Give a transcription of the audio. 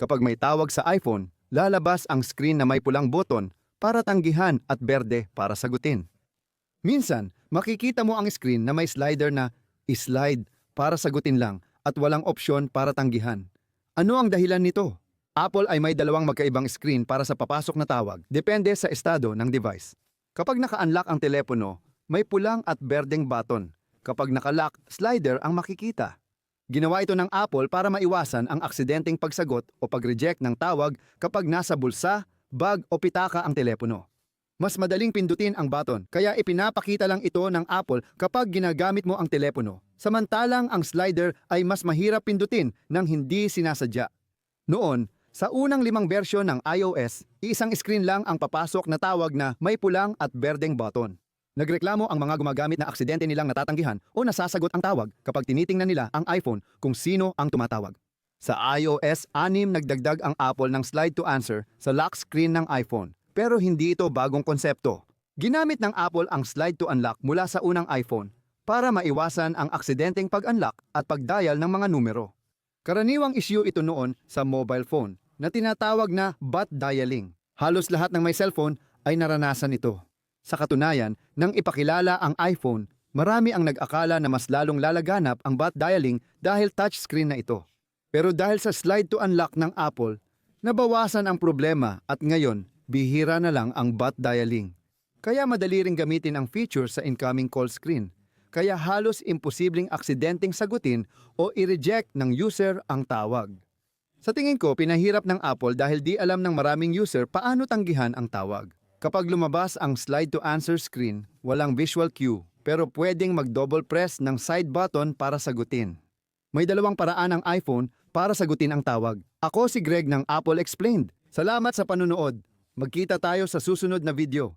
Kapag may tawag sa iPhone, lalabas ang screen na may pulang button para tanggihan at berde para sagutin. Minsan, makikita mo ang screen na may slider na i-slide para sagutin lang at walang opsyon para tanggihan. Ano ang dahilan nito? Apple ay may dalawang magkaibang screen para sa papasok na tawag, depende sa estado ng device. Kapag naka-unlock ang telepono, may pulang at berdeng button. Kapag naka-lock, slider ang makikita. Ginawa ito ng Apple para maiwasan ang aksidenteng pagsagot o pag-reject ng tawag kapag nasa bulsa, bag o pitaka ang telepono. Mas madaling pindutin ang button, kaya ipinapakita lang ito ng Apple kapag ginagamit mo ang telepono. Samantalang ang slider ay mas mahirap pindutin nang hindi sinasadya. Noon, sa unang limang bersyon ng iOS, isang screen lang ang papasok na tawag na may pulang at berdeng button. Nagreklamo ang mga gumagamit na aksidente nilang natatanggihan o nasasagot ang tawag kapag tinitingnan nila ang iPhone kung sino ang tumatawag. Sa iOS 6 nagdagdag ang Apple ng slide to answer sa lock screen ng iPhone, pero hindi ito bagong konsepto. Ginamit ng Apple ang slide to unlock mula sa unang iPhone para maiwasan ang aksidenteng pag-unlock at pag-dial ng mga numero. Karaniwang issue ito noon sa mobile phone na tinatawag na bot dialing. Halos lahat ng may cellphone ay naranasan ito. Sa katunayan, nang ipakilala ang iPhone, marami ang nag-akala na mas lalong lalaganap ang bot dialing dahil touchscreen na ito. Pero dahil sa slide to unlock ng Apple, nabawasan ang problema at ngayon, bihira na lang ang bot dialing. Kaya madali ring gamitin ang feature sa incoming call screen. Kaya halos imposibleng aksidenteng sagutin o i-reject ng user ang tawag. Sa tingin ko, pinahirap ng Apple dahil di alam ng maraming user paano tanggihan ang tawag. Kapag lumabas ang slide to answer screen, walang visual cue, pero pwedeng mag-double press ng side button para sagutin. May dalawang paraan ang iPhone para sagutin ang tawag. Ako si Greg ng Apple Explained. Salamat sa panunood. Magkita tayo sa susunod na video.